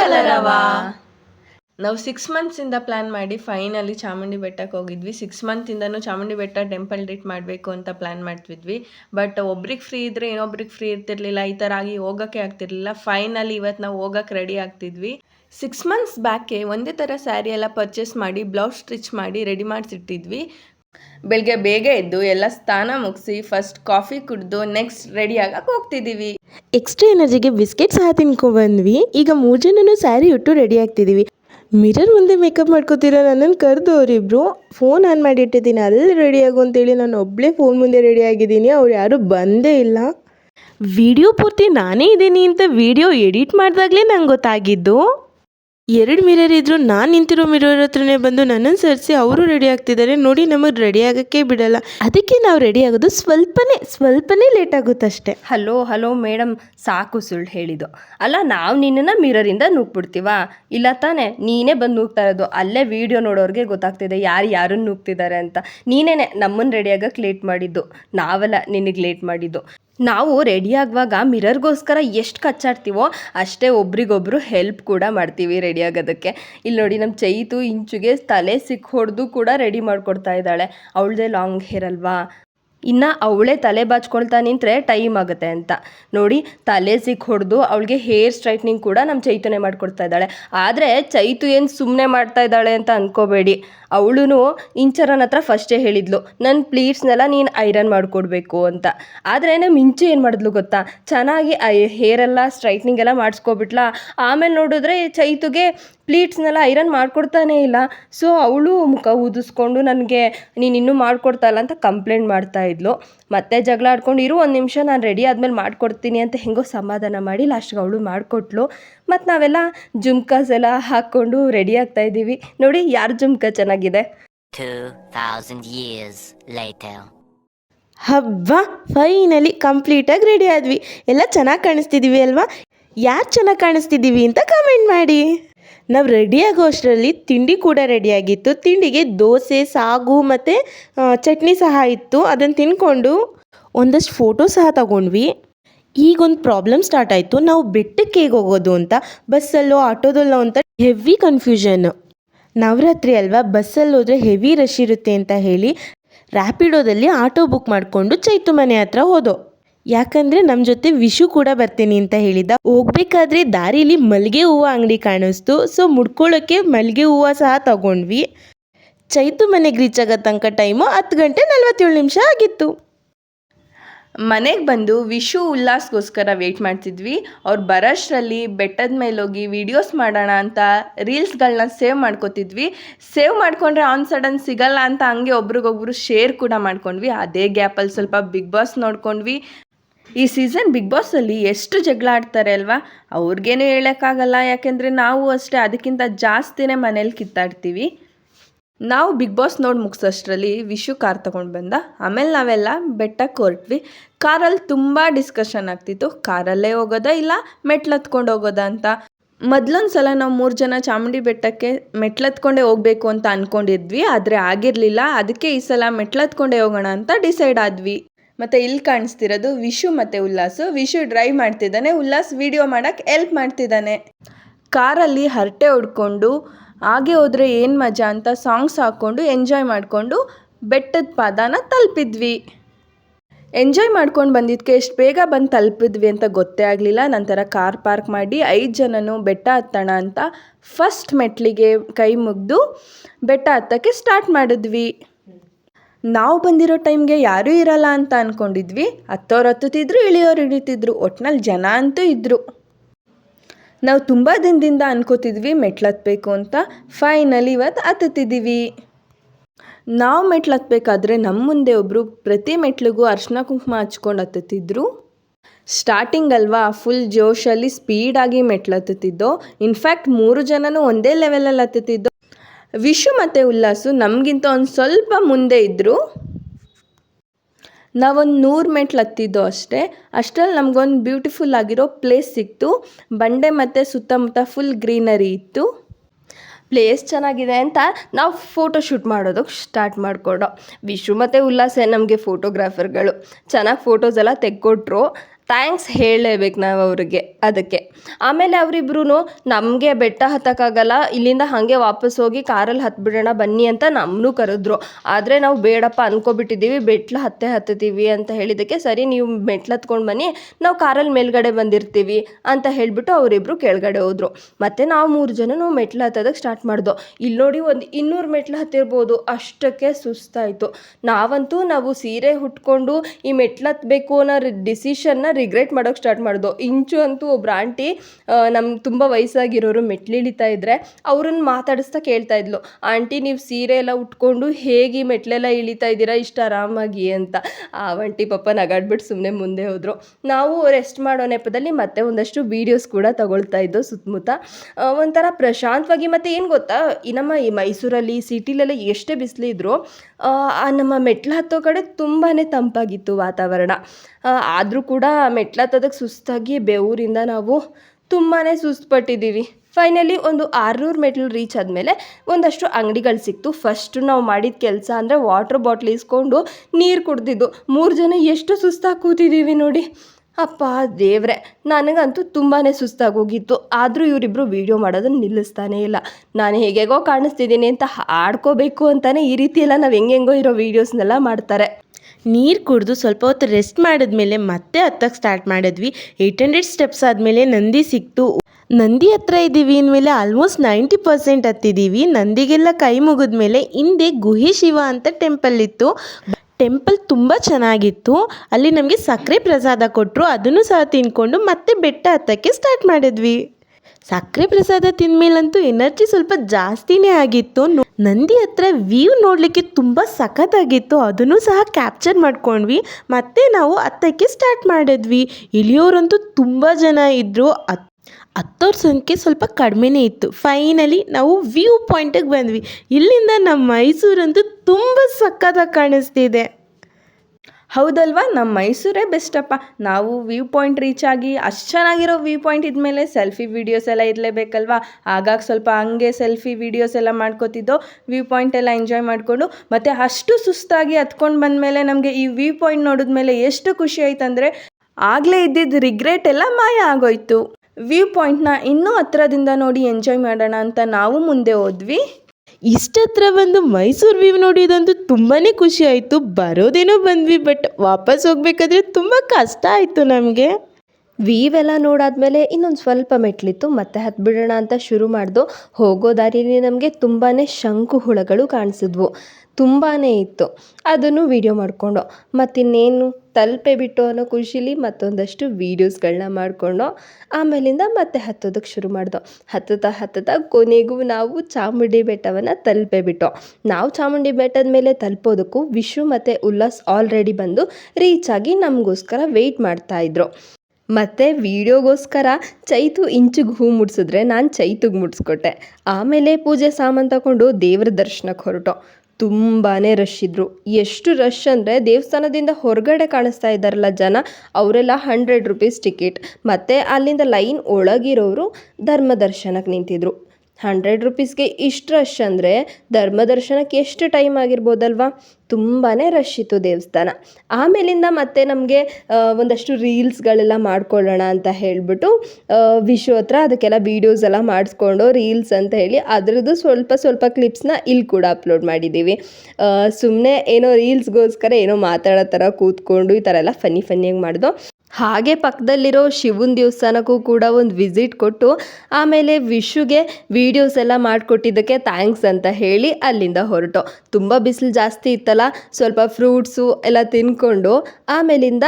ಕಲರವ? ನಾವು ಸಿಕ್ಸ್ ಮಂತ್ಸಿಂದ ಪ್ಲಾನ್ ಮಾಡಿ ಫೈನಲಿ ಚಾಮುಂಡಿ ಬೆಟ್ಟಕ್ಕೆ ಹೋಗಿದ್ವಿ. ಸಿಕ್ಸ್ ಮಂತಿಂದನೂ ಚಾಮುಂಡಿ ಬೆಟ್ಟ ಟೆಂಪಲ್ ಡೇಟ್ ಮಾಡಬೇಕು ಅಂತ ಪ್ಲಾನ್ ಮಾಡ್ತಿದ್ವಿ. ಬಟ್ ಒಬ್ರಿಗೆ ಫ್ರೀ ಇದ್ದರೆ ಇನ್ನೊಬ್ರಿಗೆ ಫ್ರೀ ಇರ್ತಿರ್ಲಿಲ್ಲ. ಈ ಥರ ಆಗಿ ಹೋಗೋಕ್ಕೆ ಆಗ್ತಿರ್ಲಿಲ್ಲ. ಫೈನಲಿ ಇವತ್ತು ನಾವು ಹೋಗಕ್ಕೆ ರೆಡಿ ಆಗ್ತಿದ್ವಿ. ಸಿಕ್ಸ್ ಮಂತ್ಸ್ ಬ್ಯಾಕೆ ಒಂದೇ ಥರ ಸ್ಯಾರಿ ಎಲ್ಲ ಪರ್ಚೇಸ್ ಮಾಡಿ ಬ್ಲೌಸ್ ಸ್ಟಿಚ್ ಮಾಡಿ ರೆಡಿ ಮಾಡಿಸಿಟ್ಟಿದ್ವಿ. ಬೆಳಗ್ಗೆ ಬೇಗ ಎದ್ದು ಎಲ್ಲ ಸ್ನಾನ ಮುಗಿಸಿ ಫಸ್ಟ್ ಕಾಫಿ ಕುಡಿದು ನೆಕ್ಸ್ಟ್ ರೆಡಿ ಆಗಕ್ಕೆ ಹೋಗ್ತಿದ್ದೀವಿ ಎಕ್ಸ್ಟ್ರಾ ಎನರ್ಜಿಗೆ ಬಿಸ್ಕೆಟ್ ಸಹ ತಿನ್ಕೊಂಡ್ಬಂದ್ವಿ. ಈಗ ಮೂರು ಜನನು ಸ್ಯಾರಿ ಇಟ್ಟು ರೆಡಿ ಆಗ್ತಿದ್ದೀವಿ ಮಿರರ್ ಮುಂದೆ ಮೇಕಪ್ ಮಾಡ್ಕೋತೀರ ನನ್ನನ್ನು ಕರೆದು ಅವರಿಬ್ರು. ಫೋನ್ ಆನ್ ಮಾಡಿ ಇಟ್ಟಿದ್ದೀನಿ, ಅಲ್ಲಿ ರೆಡಿ ಆಗು ಅಂತೇಳಿ ನಾನು ಒಬ್ಬಳೇ ಫೋನ್ ಮುಂದೆ ರೆಡಿ ಆಗಿದ್ದೀನಿ, ಅವ್ರು ಯಾರೂ ಬಂದೇ ಇಲ್ಲ. ವಿಡಿಯೋ ಪೂರ್ತಿ ನಾನೇ ಇದ್ದೀನಿ ಅಂತ ವಿಡಿಯೋ ಎಡಿಟ್ ಮಾಡಿದಾಗಲೇ ನಂಗೆ ಗೊತ್ತಾಗಿದ್ದು. ಎರಡು ಮಿರರ್ ಇದ್ರು ನಾನು ನಿಂತಿರೋ ಮಿರರ್ ಹತ್ರನೇ ಬಂದು ನನ್ನನ್ನು ಸರಿಸಿ ಅವರು ರೆಡಿ ಆಗ್ತಿದ್ದಾರೆ ನೋಡಿ ನಮಗೆ ರೆಡಿ ಆಗೋಕ್ಕೆ ಬಿಡಲ್ಲ. ಅದಕ್ಕೆ ನಾವು ರೆಡಿ ಆಗೋದು ಸ್ವಲ್ಪನೇ ಸ್ವಲ್ಪನೇ ಲೇಟ್ ಆಗುತ್ತಷ್ಟೇ ಹಲೋ ಹಲೋ ಮೇಡಮ್ ಸಾಕು ಸುಳ್ಳು ಹೇಳಿದ್ದು. ಅಲ್ಲ, ನಾವು ನಿನ್ನನ್ನು ಮಿರರಿಂದ ನುಗ್ಬಿಡ್ತೀವಾ ಇಲ್ಲ ತಾನೇ, ನೀನೇ ಬಂದು ನೂಗ್ತಾ ಇರೋದು. ಅಲ್ಲೇ ವಿಡಿಯೋ ನೋಡೋರಿಗೆ ಗೊತ್ತಾಗ್ತಿದೆ ಯಾರು ಯಾರನ್ನು ನುಗ್ತಿದ್ದಾರೆ ಅಂತ. ನೀನೇನೆ ನಮ್ಮನ್ನು ರೆಡಿ ಆಗೋಕ್ಕೆ ಲೇಟ್ ಮಾಡಿದ್ದು. ನಾವಲ್ಲ ನಿನಗೆ ಲೇಟ್ ಮಾಡಿದ್ದು. ನಾವು ರೆಡಿ ಆಗುವಾಗ ಮಿರರ್ಗೋಸ್ಕರ ಎಷ್ಟು ಕಚ್ಚಾಡ್ತೀವೋ ಅಷ್ಟೇ ಒಬ್ರಿಗೊಬ್ರು ಹೆಲ್ಪ್ ಕೂಡ ಮಾಡ್ತೀವಿ ರೆಡಿ ಆಗೋದಕ್ಕೆ. ಇಲ್ಲಿ ನೋಡಿ ನಮ್ಮ ಚೈತು ಇಂಚುಗೆ ತಲೆ ಸಿಕ್ಕ ಹೊಡೆದು ಕೂಡ ರೆಡಿ ಮಾಡಿಕೊಡ್ತಾ ಇದ್ದಾಳೆ. ಅವಳದೇ ಲಾಂಗ್ ಹೇರ್ ಅಲ್ವಾ? ಇನ್ನು ಅವಳೇ ತಲೆ ಬಾಚ್ಕೊಳ್ತಾ ನಿಂತರೆ ಟೈಮ್ ಆಗುತ್ತೆ ಅಂತ. ನೋಡಿ, ತಲೆ ಸಿಕ್ ಹೊಡೆದು ಅವಳಿಗೆ ಹೇರ್ ಸ್ಟ್ರೈಟ್ನಿಂಗ್ ಕೂಡ ನಮ್ಮ ಚೈತನ್ಯ ಮಾಡಿಕೊಡ್ತಾ ಇದ್ದಾಳೆ. ಆದರೆ ಚೈತು ಏನು ಸುಮ್ಮನೆ ಮಾಡ್ತಾ ಇದ್ದಾಳೆ ಅಂತ ಅಂದ್ಕೋಬೇಡಿ ಅವಳು ಇಂಚರನ ಹತ್ರ ಫಸ್ಟೇ ಹೇಳಿದ್ಲು ನನ್ನ ಪ್ಲೀಟ್ಸ್ನೆಲ್ಲ ನೀನು ಐರನ್ ಮಾಡಿಕೊಡ್ಬೇಕು ಅಂತ. ಆದರೆ ನಮ್ಮ ಇಂಚು ಏನು ಮಾಡಿದ್ಲು ಗೊತ್ತಾ? ಚೆನ್ನಾಗಿ ಐ, ಹೇರೆಲ್ಲ ಸ್ಟ್ರೈಟ್ನಿಂಗ್ ಎಲ್ಲ ಮಾಡಿಸ್ಕೊಬಿಟ್ಲಾ? ಆಮೇಲೆ ನೋಡಿದ್ರೆ ಚೈತುಗೆ ಪ್ಲೀಟ್ಸ್ನೆಲ್ಲ ಐರನ್ ಮಾಡಿಕೊಡ್ತಾನೇ ಇಲ್ಲ. ಸೊ, ಅವಳು ಮುಖ ಊದಿಸ್ಕೊಂಡು ನನಗೆ ನೀನು ಇನ್ನೂ ಮಾಡಿಕೊಡ್ತಾ ಇಲ್ಲ ಅಂತ ಕಂಪ್ಲೇಂಟ್ ಮಾಡ್ತಾ ಇದ್ಲು. ಮತ್ತೆ ಜಗಳ ಆಡ್ಕೊಂಡು ಇರು ಒಂದು ನಿಮಿಷ ನಾನು ರೆಡಿ ಆದಮೇಲೆ ಮಾಡಿಕೊಡ್ತೀನಿ ಅಂತ ಹೆಂಗೋ ಸಮಾಧಾನ ಮಾಡಿ ಲಾಸ್ಟ್ಗೆ ಅವಳು ಮಾಡಿಕೊಟ್ಲು. ಮತ್ತು ನಾವೆಲ್ಲ ಜುಮ್ಕಾಸ್ ಎಲ್ಲ ಹಾಕ್ಕೊಂಡು ರೆಡಿ ಆಗ್ತಾ ಇದ್ದೀವಿ. ನೋಡಿ ಯಾರು ಜುಮ್ಕ ಚೆನ್ನಾಗಿದೆ. 2,000 years later. ಹಬ್ಬ ಫೈನಲಿ ಕಂಪ್ಲೀಟಾಗಿ ರೆಡಿ ಆದ್ವಿ. ಎಲ್ಲ ಚೆನ್ನಾಗಿ ಕಾಣಿಸ್ತಿದ್ದೀವಿ ಅಲ್ವಾ? ಯಾರು ಚೆನ್ನಾಗಿ ಕಾಣಿಸ್ತಿದ್ದೀವಿ ಅಂತ ಕಮೆಂಟ್ ಮಾಡಿ. ನಾವು ರೆಡಿಯಾಗೋ ಅಷ್ಟರಲ್ಲಿ ತಿಂಡಿ ಕೂಡ ರೆಡಿಯಾಗಿತ್ತು ತಿಂಡಿಗೆ ದೋಸೆ, ಸಾಗು ಮತ್ತು ಚಟ್ನಿ ಸಹ ಇತ್ತು. ಅದನ್ನು ತಿನ್ಕೊಂಡು ಒಂದಷ್ಟು ಫೋಟೋ ಸಹ ತಗೊಂಡ್ವಿ. ಈಗೊಂದು ಪ್ರಾಬ್ಲಮ್ ಸ್ಟಾರ್ಟ್ ಆಯಿತು. ನಾವು ಬೆಟ್ಟಕ್ಕೆ ಹೇಗೆ ಹೋಗೋದು ಅಂತ, ಬಸ್ಸಲ್ಲೋ, ಆಟೋದಲ್ಲೋ ಅಂತ ಹೆವಿ ಕನ್ಫ್ಯೂಷನ್ ನವರಾತ್ರಿ ಅಲ್ವಾ? ಬಸ್ಸಲ್ಲಿ ಹೋದರೆ ಹೆವಿ ರಶ್ ಇರುತ್ತೆ ಅಂತ ಹೇಳಿ ರ್ಯಾಪಿಡೋದಲ್ಲಿ ಆಟೋ ಬುಕ್ ಮಾಡಿಕೊಂಡು ಚೈತು ಮನೆ ಹತ್ರ ಹೋದೋ. ಯಾಕಂದರೆ ನಮ್ಮ ಜೊತೆ ವಿಶು ಕೂಡ ಬರ್ತೀನಿ ಅಂತ ಹೇಳಿದ್ದ. ಹೋಗ್ಬೇಕಾದ್ರೆ ದಾರಿಲಿ ಮಲ್ಲಿಗೆ ಹೂವು ಅಂಗಡಿ ಕಾಣಿಸ್ತು. ಸೊ ಮುಡ್ಕೊಳ್ಳೋಕ್ಕೆ ಮಲ್ಲಿಗೆ ಹೂವು ಸಹ ತಗೊಂಡ್ವಿ. ಚೈತು ಮನೆಗೆ ರೀಚ್ ಆಗೋ ತನಕ ಟೈಮು ಹತ್ತು ಗಂಟೆ ನಲ್ವತ್ತೇಳು ನಿಮಿಷ ಆಗಿತ್ತು. ಮನೆಗೆ ಬಂದು ವಿಶು ಉಲ್ಲಾಸ್ಗೋಸ್ಕರ ವೆಯ್ಟ್ ಮಾಡ್ತಿದ್ವಿ. ಅವ್ರು ಬರೋಷ್ಟರಲ್ಲಿ ಬೆಟ್ಟದ ಮೇಲೆ ಹೋಗಿ ವೀಡಿಯೋಸ್ ಮಾಡೋಣ ಅಂತ ರೀಲ್ಸ್ಗಳನ್ನ ಸೇವ್ ಮಾಡ್ಕೋತಿದ್ವಿ. ಸೇವ್ ಮಾಡ್ಕೊಂಡ್ರೆ ಆನ್ ಸಡನ್ ಸಿಗಲ್ಲ ಅಂತ ಹಂಗೆ ಒಬ್ರಿಗೊಬ್ರು ಶೇರ್ ಕೂಡ ಮಾಡ್ಕೊಂಡ್ವಿ. ಅದೇ ಗ್ಯಾಪಲ್ಲಿ ಸ್ವಲ್ಪ ಬಿಗ್ ಬಾಸ್ ನೋಡ್ಕೊಂಡ್ವಿ. ಈ ಸೀಸನ್ ಬಿಗ್ ಬಾಸಲ್ಲಿ ಎಷ್ಟು ಜಗಳ ಆಡ್ತಾರೆ ಅಲ್ವಾ? ಅವ್ರಿಗೇನು ಹೇಳೋಕ್ಕಾಗಲ್ಲ, ಯಾಕೆಂದರೆ ನಾವು ಅಷ್ಟೇ ಅದಕ್ಕಿಂತ ಜಾಸ್ತಿನೇ ಮನೇಲಿ ಕಿತ್ತಾಡ್ತೀವಿ. ನಾವು ಬಿಗ್ ಬಾಸ್ ನೋಡಿ ಮುಗಿಸೋಷ್ಟರಲ್ಲಿ ವಿಶು ಕಾರ್ ತೊಗೊಂಡು ಬಂದ. ಆಮೇಲೆ ನಾವೆಲ್ಲ ಬೆಟ್ಟಕ್ಕೆ ಹೊರಟ್ವಿ ಕಾರಲ್ಲಿ ತುಂಬ ಡಿಸ್ಕಷನ್ ಆಗ್ತಿತ್ತು. ಕಾರಲ್ಲೇ ಹೋಗೋದಾ ಇಲ್ಲ ಮೆಟ್ಲು ಹತ್ಕೊಂಡು ಹೋಗೋದಾ ಅಂತ. ಮೊದಲೊಂದು ಸಲ ನಾವು ಮೂರು ಜನ ಚಾಮುಂಡಿ ಬೆಟ್ಟಕ್ಕೆ ಮೆಟ್ಲತ್ಕೊಂಡೇ ಹೋಗಬೇಕು ಅಂತ ಅಂದ್ಕೊಂಡಿದ್ವಿ ಆದರೆ ಆಗಿರಲಿಲ್ಲ. ಅದಕ್ಕೆ ಈ ಸಲ ಮೆಟ್ಲತ್ಕೊಂಡೇ ಹೋಗೋಣ ಅಂತ ಡಿಸೈಡ್ ಆದ್ವಿ. ಮತ್ತು ಇಲ್ಲಿ ಕಾಣಿಸ್ತಿರೋದು ವಿಶು ಮತ್ತು ಉಲ್ಲಾಸು. ವಿಶು ಡ್ರೈವ್ ಮಾಡ್ತಿದ್ದಾನೆ, ಉಲ್ಲಾಸ್ ವಿಡಿಯೋ ಮಾಡೋಕ್ಕೆ ಎಲ್ಪ್ ಮಾಡ್ತಿದ್ದಾನೆ. ಕಾರಲ್ಲಿ ಹರಟೆ ಹೊಡ್ಕೊಂಡು, ಹಾಗೆ ಹೋದರೆ ಏನು ಮಜಾ ಅಂತ ಸಾಂಗ್ಸ್ ಹಾಕ್ಕೊಂಡು, ಎಂಜಾಯ್ ಮಾಡಿಕೊಂಡು ಬೆಟ್ಟದ ಪಾದಾನ ತಲುಪಿದ್ವಿ. ಎಂಜಾಯ್ ಮಾಡ್ಕೊಂಡು ಬಂದಿದ್ದಕ್ಕೆ ಎಷ್ಟು ಬೇಗ ಬಂದು ತಲುಪಿದ್ವಿ ಅಂತ ಗೊತ್ತೇ ಆಗಲಿಲ್ಲ. ನಂತರ ಕಾರ್ ಪಾರ್ಕ್ ಮಾಡಿ ಐದು ಜನನು ಬೆಟ್ಟ ಹತ್ತೋಣ ಅಂತ ಫಸ್ಟ್ ಮೆಟ್ಲಿಗೆ ಕೈ ಮುಗಿದು ಬೆಟ್ಟ ಹತ್ತಕ್ಕೆ ಸ್ಟಾರ್ಟ್ ಮಾಡಿದ್ವಿ. ನಾವು ಬಂದಿರೋ ಟೈಮ್ಗೆ ಯಾರೂ ಇರಲ್ಲ ಅಂತ ಅಂದ್ಕೊಂಡಿದ್ವಿ ಹತ್ತೋರು ಹತ್ತುತ್ತಿದ್ರು ಇಳಿಯೋರು ಇಳಿತಿದ್ರು. ಒಟ್ನಲ್ಲಿ ಜನ ಅಂತೂ ಇದ್ದರು ನಾವು ತುಂಬ ದಿನದಿಂದ ಅನ್ಕೋತಿದ್ವಿ ಮೆಟ್ಲು ಹತ್ಬೇಕು ಅಂತ. ಫೈನಲಿ ಇವತ್ತು ಹತ್ತುತ್ತಿದ್ದೀವಿ ನಾವು ಮೆಟ್ಲು ಹತ್ತಬೇಕಾದ್ರೆ ನಮ್ಮ ಮುಂದೆ ಒಬ್ಬರು ಪ್ರತಿ ಮೆಟ್ಲಿಗೂ ಅರ್ಶಿನ ಕುಂಕುಮ ಹಚ್ಕೊಂಡು ಹತ್ತುತ್ತಿದ್ರು ಸ್ಟಾರ್ಟಿಂಗ್ ಅಲ್ವಾ ಫುಲ್ ಜೋಶಲ್ಲಿ ಸ್ಪೀಡಾಗಿ ಮೆಟ್ಲು ಹತ್ತುತ್ತಿದ್ದೋ ಇನ್ಫ್ಯಾಕ್ಟ್ ಮೂರು ಜನನೂ ಒಂದೇ ಲೆವೆಲಲ್ಲಿ ಹತ್ತುತ್ತಿದ್ದೋ ವಿಶು ಮತ್ತು ಉಲ್ಲಾಸು ನಮಗಿಂತ ಒಂದು ಸ್ವಲ್ಪ ಮುಂದೆ ಇದ್ದರು ನಾವೊಂದು ನೂರು ಮೆಟ್ಲು ಹತ್ತಿದ್ದೋ ಅಷ್ಟೇ. ಅಷ್ಟರಲ್ಲಿ ನಮಗೊಂದು ಬ್ಯೂಟಿಫುಲ್ ಆಗಿರೋ ಪ್ಲೇಸ್ ಸಿಕ್ತು. ಬಂಡೆ ಮತ್ತು ಸುತ್ತಮುತ್ತ ಫುಲ್ ಗ್ರೀನರಿ ಇತ್ತು. ಪ್ಲೇಸ್ ಚೆನ್ನಾಗಿದೆ ಅಂತ ನಾವು ಫೋಟೋ ಶೂಟ್ ಮಾಡೋದಕ್ಕೆ ಸ್ಟಾರ್ಟ್ ಮಾಡಿಕೊಡೋ. ವಿಶು ಮತ್ತು ಉಲ್ಲಾಸೆ ನಮಗೆ ಫೋಟೋಗ್ರಾಫರ್ಗಳು ಚೆನ್ನಾಗಿ ಫೋಟೋಸ್ ಎಲ್ಲ ತೆಕ್ಕೊಟ್ರು ಥ್ಯಾಂಕ್ಸ್ ಹೇಳಲೇಬೇಕು ನಾವು ಅವ್ರಿಗೆ ಅದಕ್ಕೆ. ಆಮೇಲೆ ಅವರಿಬ್ರು ನಮಗೆ ಬೆಟ್ಟ ಹತ್ತಕ್ಕಾಗಲ್ಲ, ಇಲ್ಲಿಂದ ಹಾಗೆ ವಾಪಸ್ ಹೋಗಿ ಕಾರಲ್ಲಿ ಹತ್ಬಿಡೋಣ ಬನ್ನಿ ಅಂತ ನಮ್ಮನ್ನೂ ಕರೆದ್ರು. ಆದರೆ ನಾವು ಬೇಡಪ್ಪ ಅಂದ್ಕೊಬಿಟ್ಟಿದ್ದೀವಿ ಬೆಟ್ಲ ಹತ್ತೆ ಹತ್ತುತ್ತೀವಿ ಅಂತ ಹೇಳಿದ್ದಕ್ಕೆ ಸರಿ, ನೀವು ಮೆಟ್ಲು ಹತ್ಕೊಂಡು ಬನ್ನಿ, ನಾವು ಕಾರಲ್ಲಿ ಮೇಲ್ಗಡೆ ಬಂದಿರ್ತೀವಿ ಅಂತ ಹೇಳಿಬಿಟ್ಟು ಅವರಿಬ್ರು ಕೆಳಗಡೆ ಹೋದ್ರು. ಮತ್ತು ನಾವು ಮೂರು ಜನ ನಾವು ಮೆಟ್ಲು ಹತ್ತೋದಕ್ಕೆ ಸ್ಟಾರ್ಟ್ ಮಾಡ್ದೋ. ಇಲ್ಲಿ ನೋಡಿ ಒಂದು ಇನ್ನೂರು ಮೆಟ್ಲು ಹತ್ತಿರ್ಬೋದು, ಅಷ್ಟಕ್ಕೆ ಸುಸ್ತಾಯಿತು. ನಾವಂತೂ ನಾವು ಸೀರೆ ಹುಟ್ಕೊಂಡು ಈ ಮೆಟ್ಲು ಹತ್ತಬೇಕು ಅನ್ನೋ ಡಿಸಿಷನ್ನ ರಿಗ್ರೆಟ್ ಮಾಡೋಕೆ ಸ್ಟಾರ್ಟ್ ಮಾಡ್ದೋ. ಇಂಚು ಅಂತೂ ಒಬ್ರು ಆಂಟಿ ನಮ್ಮ ತುಂಬ ವಯಸ್ಸಾಗಿರೋರು ಮೆಟ್ಲು ಇಳಿತಾ ಇದ್ರೆ ಅವ್ರನ್ನ ಮಾತಾಡಿಸ್ತಾ ಕೇಳ್ತಾ ಇದ್ಲು. ಆಂಟಿ ನೀವು ಸೀರೆ ಎಲ್ಲ ಉಟ್ಕೊಂಡು ಹೇಗೆ ಮೆಟ್ಲೆಲ್ಲ ಇಳಿತಾ ಇದ್ದೀರಾ? ಇಷ್ಟು ಆರಾಮಾಗಿ ಅಂತ. ಆ ಆಂಟಿ ಪಪ್ಪ ನಗಾಡ್ಬಿಟ್ಟು ಸುಮ್ಮನೆ ಮುಂದೆ ಹೋದರು. ನಾವು ರೆಸ್ಟ್ ಮಾಡೋ ನೆಪದಲ್ಲಿ ಮತ್ತೆ ಒಂದಷ್ಟು ವೀಡಿಯೋಸ್ ಕೂಡ ತಗೊಳ್ತಾ ಇದ್ದೋ ಸುತ್ತಮುತ್ತ ಒಂಥರ ಪ್ರಶಾಂತವಾಗಿ ಮತ್ತು ಏನು ಗೊತ್ತಾ? ಈ ನಮ್ಮ ಈ ಮೈಸೂರಲ್ಲಿ ಸಿಟಿಲೆಲ್ಲ ಎಷ್ಟೇ ಬಿಸಿಲಿದ್ರು, ಆ ನಮ್ಮ ಮೆಟ್ಲು ಹತ್ತೋ ಕಡೆ ತುಂಬಾ ತಂಪಾಗಿತ್ತು ವಾತಾವರಣ. ಆದರೂ ಕೂಡ ಮೆಟ್ಲು ತದಕ್ಕೆ ಸುಸ್ತಾಗಿ ಬೆವರಿಂದ ನಾವು ತುಂಬಾ ಸುಸ್ತುಪಟ್ಟಿದ್ದೀವಿ. ಫೈನಲಿ ಒಂದು ಆರುನೂರು ಮೆಟ್ಲು ರೀಚ್ ಆದಮೇಲೆ ಒಂದಷ್ಟು ಅಂಗಡಿಗಳು ಸಿಕ್ತು. ಫಸ್ಟ್ ನಾವು ಮಾಡಿದ ಕೆಲಸ ಅಂದರೆ ವಾಟ್ರ್ ಬಾಟ್ಲ್ ಇಸ್ಕೊಂಡು ನೀರು ಕುಡ್ದಿದ್ದು. ಮೂರು ಜನ ಎಷ್ಟು ಸುಸ್ತಾಗಿ ಕೂತಿದ್ದೀವಿ ನೋಡಿ. ಅಪ್ಪ ದೇವ್ರೆ, ನನಗಂತೂ ತುಂಬಾ ಸುಸ್ತಾಗೋಗಿತ್ತು ಆದರೂ ಇವರಿಬ್ಬರು ವೀಡಿಯೋ ಮಾಡೋದನ್ನು ನಿಲ್ಲಿಸ್ತಾನೇ ಇಲ್ಲ. ನಾನು ಹೇಗೆಗೋ ಕಾಣಿಸ್ತಿದ್ದೀನಿ ಅಂತ ಆಡ್ಕೋಬೇಕು ಅಂತಲೇ ಈ ರೀತಿ ಎಲ್ಲ ನಾವು ಹೆಂಗೆಂಗೋ ಇರೋ ವೀಡಿಯೋಸ್ನೆಲ್ಲ ಮಾಡ್ತಾರೆ. ನೀರು ಕುಡಿದು ಸ್ವಲ್ಪ ಹೊತ್ತು ರೆಸ್ಟ್ ಮಾಡಿದ್ಮೇಲೆ ಮತ್ತೆ ಹತ್ತಕ್ಕೆ ಸ್ಟಾರ್ಟ್ ಮಾಡಿದ್ವಿ. ಏಯ್ಟ್ ಹಂಡ್ರೆಡ್ ಸ್ಟೆಪ್ಸ್ ಆದಮೇಲೆ ನಂದಿ ಸಿಕ್ತು. ನಂದಿ ಹತ್ರ ಇದ್ದೀವಿ ಅಂದಮೇಲೆ ಆಲ್ಮೋಸ್ಟ್ ನೈಂಟಿ ಪರ್ಸೆಂಟ್ ಹತ್ತಿದ್ದೀವಿ ನಂದಿಗೆಲ್ಲ ಕೈ ಮುಗಿದ್ಮೇಲೆ ಹಿಂದೆ ಗುಹೆ ಶಿವ ಅಂತ ಟೆಂಪಲ್ ಇತ್ತು. ಟೆಂಪಲ್ ತುಂಬ ಚೆನ್ನಾಗಿತ್ತು. ಅಲ್ಲಿ ನಮಗೆ ಸಕ್ಕರೆ ಪ್ರಸಾದ ಕೊಟ್ಟರು ಅದನ್ನು ಸಹ ತಿನ್ಕೊಂಡು ಮತ್ತೆ ಬೆಟ್ಟ ಹತ್ತಕ್ಕೆ ಸ್ಟಾರ್ಟ್ ಮಾಡಿದ್ವಿ. ಸಕ್ಕರೆ ಪ್ರಸಾದ ತಿಂದ್ಮೇಲಂತೂ ಎನರ್ಜಿ ಸ್ವಲ್ಪ ಜಾಸ್ತಿನೇ ಆಗಿತ್ತು. ನಂದಿ ಹತ್ರ ವ್ಯೂ ನೋಡಲಿಕ್ಕೆ ತುಂಬ ಸಖತ್ತಾಗಿತ್ತು. ಅದನ್ನು ಸಹ ಕ್ಯಾಪ್ಚರ್ ಮಾಡ್ಕೊಂಡ್ವಿ. ಮತ್ತೆ ನಾವು ಹತ್ತಕ್ಕೆ ಸ್ಟಾರ್ಟ್ ಮಾಡಿದ್ವಿ. ಇಳಿಯೋರಂತೂ ತುಂಬ ಜನ ಇದ್ದರು ಹತ್, ಹತ್ತೋರ ಸಂಖ್ಯೆ ಸ್ವಲ್ಪ ಕಡಿಮೆನೇ ಇತ್ತು. ಫೈನಲಿ ನಾವು ವ್ಯೂ ಪಾಯಿಂಟಿಗೆ ಬಂದ್ವಿ. ಇಲ್ಲಿಂದ ನಮ್ಮ ಮೈಸೂರಂತೂ ತುಂಬ ಸಖತ್ತಾಗಿ ಕಾಣಿಸ್ತಿದೆ. ಹೌದಲ್ವಾ? ನಮ್ಮ ಮೈಸೂರೇ ಬೆಸ್ಟಪ್ಪ. ನಾವು ವ್ಯೂ ಪಾಯಿಂಟ್ ರೀಚ್ ಆಗಿ, ಅಷ್ಟು ಚೆನ್ನಾಗಿರೋ ವ್ಯೂ ಪಾಯಿಂಟ್ ಇದ್ಮೇಲೆ ಸೆಲ್ಫಿ ವೀಡಿಯೋಸ್ ಎಲ್ಲ ಇರಲೇಬೇಕಲ್ವಾ? ಆಗಾಗ ಸ್ವಲ್ಪ ಹಂಗೆ ಸೆಲ್ಫಿ ವೀಡಿಯೋಸ್ ಎಲ್ಲ ಮಾಡ್ಕೋತಿದ್ದೋ, ವ್ಯೂ ಪಾಯಿಂಟ್ ಎಲ್ಲ ಎಂಜಾಯ್ ಮಾಡಿಕೊಂಡು, ಮತ್ತು ಅಷ್ಟು ಸುಸ್ತಾಗಿ ಹತ್ಕೊಂಡು ಬಂದಮೇಲೆ ನಮಗೆ ಈ ವ್ಯೂ ಪಾಯಿಂಟ್ ನೋಡಿದ್ಮೇಲೆ ಎಷ್ಟು ಖುಷಿ ಆಯ್ತಂದರೆ, ಆಗಲೇ ಇದ್ದಿದ್ದು ರಿಗ್ರೆಟ್ ಎಲ್ಲ ಮಾಯ ಆಗೋಯ್ತು. ವ್ಯೂ ಪಾಯಿಂಟ್ನ ಇನ್ನೂ ಹತ್ರದಿಂದ ನೋಡಿ ಎಂಜಾಯ್ ಮಾಡೋಣ ಅಂತ ನಾವು ಮುಂದೆ ಹೋದ್ವಿ. ಇಷ್ಟತ್ರ ಬಂದು ಮೈಸೂರು ವ್ಯೂ ನೋಡಿದಂತೂ ತುಂಬಾ ಖುಷಿ ಆಯಿತು. ಬರೋದೇನೋ ಬಂದ್ವಿ, ಬಟ್ ವಾಪಸ್ ಹೋಗ್ಬೇಕಾದ್ರೆ ತುಂಬ ಕಷ್ಟ ಆಯಿತು ನಮಗೆ. ವೀವೆಲ್ಲ ನೋಡಾದ್ಮೇಲೆ ಇನ್ನೊಂದು ಸ್ವಲ್ಪ ಮೆಟ್ಲಿತ್ತು, ಮತ್ತೆ ಹತ್ಬಿಡೋಣ ಅಂತ ಶುರು ಮಾಡ್ದು ಹೋಗೋ ದಾರಿಲಿ ನಮಗೆ ತುಂಬಾ ಶಂಕು ಹುಳಗಳು ಕಾಣಿಸಿದ್ವು. ತುಂಬಾ ಇತ್ತು. ಅದನ್ನು ವೀಡಿಯೋ ಮಾಡಿಕೊಂಡು, ಮತ್ತಿನ್ನೇನು ತಲುಪೆ ಬಿಟ್ಟು ಅನ್ನೋ ಖುಷಿಲಿ ಮತ್ತೊಂದಷ್ಟು ವೀಡಿಯೋಸ್ಗಳನ್ನ ಮಾಡಿಕೊಂಡು, ಆಮೇಲಿಂದ ಮತ್ತೆ ಹತ್ತೋದಕ್ಕೆ ಶುರು ಮಾಡ್ದೋ. ಹತ್ತುತ್ತಾ ಹತ್ತುತ್ತಾ ಕೊನೆಗೂ ನಾವು ಚಾಮುಂಡಿ ಬೆಟ್ಟವನ್ನು ತಲುಪೇ ಬಿಟ್ಟು, ನಾವು ಚಾಮುಂಡಿ ಬೆಟ್ಟದ ಮೇಲೆ ತಲುಪೋದಕ್ಕೂ ವಿಶು ಮತ್ತು ಉಲ್ಲಾಸ್ ಆಲ್ರೆಡಿ ಬಂದು ರೀಚ್ ಆಗಿ ನಮಗೋಸ್ಕರ ವೆಯ್ಟ್ ಮಾಡ್ತಾಯಿದ್ರು ಮತ್ತು ವೀಡಿಯೋಗೋಸ್ಕರ ಚೈತು ಇಂಚಿಗೆ ಹೂ ಮುಡ್ಸಿದ್ರೆ ನಾನು ಚೈತುಗೆ ಮುಡ್ಸ್ಕೊಟ್ಟೆ. ಆಮೇಲೆ ಪೂಜೆ ಸಾಮಾನು ತಗೊಂಡು ದೇವ್ರ ದರ್ಶನಕ್ಕೆ ಹೊರಟು. ತುಂಬಾ ರಶ್ ಇದ್ದರು ಎಷ್ಟು ರಶ್ ಅಂದರೆ ದೇವಸ್ಥಾನದಿಂದ ಹೊರಗಡೆ ಕಾಣಿಸ್ತಾ ಇದ್ದಾರಲ್ಲ ಜನ, ಅವರೆಲ್ಲ ಹಂಡ್ರೆಡ್ ರುಪೀಸ್ ಟಿಕೆಟ್ ಮತ್ತು ಅಲ್ಲಿಂದ ಲೈನ್ ಒಳಗಿರೋರು ಧರ್ಮ ದರ್ಶನಕ್ಕೆ ನಿಂತಿದ್ರು. ಹಂಡ್ರೆಡ್ ರುಪೀಸ್ಗೆ ಇಷ್ಟು ರಶ್ ಅಂದರೆ ಧರ್ಮದರ್ಶನಕ್ಕೆ ಎಷ್ಟು ಟೈಮ್ ಆಗಿರ್ಬೋದಲ್ವಾ? ತುಂಬಾ ರಶ್ ಇತ್ತು ದೇವಸ್ಥಾನ. ಆಮೇಲಿಂದ ಮತ್ತೆ ನಮಗೆ ಒಂದಷ್ಟು ರೀಲ್ಸ್ಗಳೆಲ್ಲ ಮಾಡ್ಕೊಳ್ಳೋಣ ಅಂತ ಹೇಳಿಬಿಟ್ಟು ವಿಶು ಹತ್ರ ಅದಕ್ಕೆಲ್ಲ ವೀಡಿಯೋಸ್ ಎಲ್ಲ ಮಾಡಿಸ್ಕೊಂಡು ರೀಲ್ಸ್ ಅಂತ ಹೇಳಿ ಅದರದ್ದು ಸ್ವಲ್ಪ ಸ್ವಲ್ಪ ಕ್ಲಿಪ್ಸ್ನ ಇಲ್ಲಿ ಕೂಡ ಅಪ್ಲೋಡ್ ಮಾಡಿದ್ದೀವಿ. ಸುಮ್ಮನೆ ಏನೋ ರೀಲ್ಸ್ಗೋಸ್ಕರ ಏನೋ ಮಾತಾಡೋ ಥರ ಕೂತ್ಕೊಂಡು ಈ ಥರ ಎಲ್ಲ ಫನ್ನಿ ಫನ್ನಿಯಾಗಿ ಮಾಡ್ದು. ಹಾಗೆ ಪಕ್ಕದಲ್ಲಿರೋ ಶಿವನ ದೇವಸ್ಥಾನಕ್ಕೂ ಕೂಡ ಒಂದು ವಿಸಿಟ್ ಕೊಟ್ಟು ಆಮೇಲೆ ವಿಶುಗೆ ವೀಡಿಯೋಸ್ ಎಲ್ಲ ಮಾಡಿಕೊಟ್ಟಿದ್ದಕ್ಕೆ ಥ್ಯಾಂಕ್ಸ್ ಅಂತ ಹೇಳಿ ಅಲ್ಲಿಂದ ಹೊರಟು. ತುಂಬ ಬಿಸಿಲು ಜಾಸ್ತಿ ಇತ್ತಲ್ಲ, ಸ್ವಲ್ಪ ಫ್ರೂಟ್ಸು ಎಲ್ಲ ತಿನ್ಕೊಂಡು ಆಮೇಲಿಂದ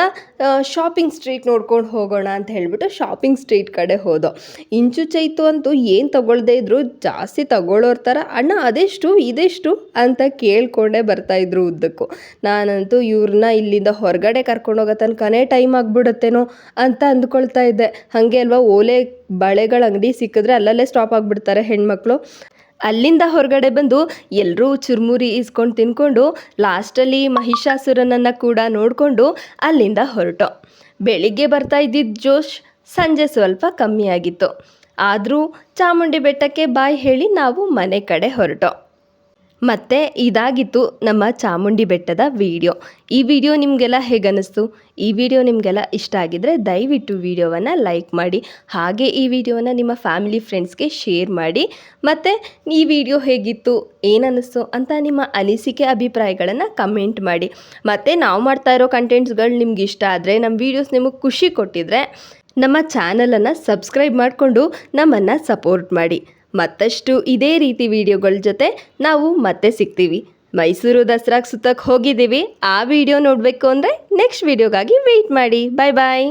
ಶಾಪಿಂಗ್ ಸ್ಟ್ರೀಟ್ ನೋಡ್ಕೊಂಡು ಹೋಗೋಣ ಅಂತ ಹೇಳಿಬಿಟ್ಟು ಶಾಪಿಂಗ್ ಸ್ಟ್ರೀಟ್ ಕಡೆ ಹೋದೋ. ಇಂಚು ಚೈತು ಅಂತೂ ಏನು ತಗೊಳ್ದೇ ಇದ್ರು ಜಾಸ್ತಿ ತಗೊಳ್ಳೋರ್ ಥರ ಅಣ್ಣ, ಅದೆಷ್ಟು? ಇದೆಷ್ಟು? ಅಂತ ಕೇಳ್ಕೊಂಡೇ ಬರ್ತಾಯಿದ್ರು ಉದ್ದಕ್ಕೂ. ನಾನಂತೂ ಇವ್ರನ್ನ ಇಲ್ಲಿಂದ ಹೊರಗಡೆ ಕರ್ಕೊಂಡೋಗೋ ತನಕನೇ ಟೈಮ್ ಆಗಿಬಿಡುತ್ತೇನೋ ಅಂತ ಅಂದ್ಕೊಳ್ತಾ ಇದ್ದೆ. ಹಾಗೆ ಅಲ್ವಾ, ಓಲೆ ಬಳೆಗಳ ಅಂಗಡಿ ಸಿಕ್ಕಿದ್ರೆ ಅಲ್ಲಲ್ಲೇ ಸ್ಟಾಪ್ ಆಗಿಬಿಡ್ತಾರೆ ಹೆಣ್ಮಕ್ಳು. ಅಲ್ಲಿಂದ ಹೊರಗಡೆ ಬಂದು ಎಲ್ಲರೂ ಚುರುಮುರಿ ಇಸ್ಕೊಂಡು ತಿನ್ಕೊಂಡು, ಲಾಸ್ಟಲ್ಲಿ ಮಹಿಷಾಸುರನನ್ನು ಕೂಡ ನೋಡಿಕೊಂಡು ಅಲ್ಲಿಂದ ಹೊರಟು. ಬೆಳಿಗ್ಗೆ ಬರ್ತಾ ಇದ್ದಿದ್ದ ಜೋಶ್ ಸಂಜೆ ಸ್ವಲ್ಪ ಕಮ್ಮಿಯಾಗಿತ್ತು ಆದರೂ ಚಾಮುಂಡಿ ಬೆಟ್ಟಕ್ಕೆ ಬಾಯ್ ಹೇಳಿ ನಾವು ಮನೆ ಕಡೆ ಹೊರಟು. ಮತ್ತು ಇದಾಗಿತ್ತು ನಮ್ಮ ಚಾಮುಂಡಿ ಬೆಟ್ಟದ ವಿಡಿಯೋ. ಈ ವಿಡಿಯೋ ನಿಮಗೆಲ್ಲ ಹೇಗನ್ನಿಸ್ತು? ಈ ವಿಡಿಯೋ ನಿಮಗೆಲ್ಲ ಇಷ್ಟ ಆಗಿದ್ದರೆ ದಯವಿಟ್ಟು ವಿಡಿಯೋವನ್ನು ಲೈಕ್ ಮಾಡಿ, ಹಾಗೆ ಈ ವಿಡಿಯೋನ ನಿಮ್ಮ ಫ್ಯಾಮಿಲಿ ಫ್ರೆಂಡ್ಸ್ಗೆ ಶೇರ್ ಮಾಡಿ, ಮತ್ತು ಈ ವಿಡಿಯೋ ಹೇಗಿತ್ತು, ಏನನ್ನಿಸ್ತು ಅಂತ ನಿಮ್ಮ ಅನಿಸಿಕೆ ಅಭಿಪ್ರಾಯಗಳನ್ನು ಕಮೆಂಟ್ ಮಾಡಿ. ಮತ್ತು ನಾವು ಮಾಡ್ತಾ ಇರೋ ಕಂಟೆಂಟ್ಸ್ಗಳು ನಿಮ್ಗೆ ಇಷ್ಟ ಆದರೆ ನಮ್ಮ ವೀಡಿಯೋಸ್ ನಿಮಗೆ ಖುಷಿ ಕೊಟ್ಟಿದ್ರೆ, ನಮ್ಮ ಚಾನಲನ್ನು ಸಬ್ಸ್ಕ್ರೈಬ್ ಮಾಡಿಕೊಂಡು ನಮ್ಮನ್ನು ಸಪೋರ್ಟ್ ಮಾಡಿ. ಮತ್ತಷ್ಟು ಇದೇ ರೀತಿ ವಿಡಿಯೋಗಳ ಜೊತೆ ನಾವು ಮತ್ತೆ ಸಿಗ್ತೀವಿ. ಮೈಸೂರು ದಸರಾಗೆ ಸುತ್ತಕ್ಕೆ ಹೋಗಿದ್ದೀವಿ. ಆ ವಿಡಿಯೋ ನೋಡಬೇಕು ಅಂದರೆ ನೆಕ್ಸ್ಟ್ ವಿಡಿಯೋಗಾಗಿ ವೆಯ್ಟ್ ಮಾಡಿ. ಬಾಯ್ ಬಾಯ್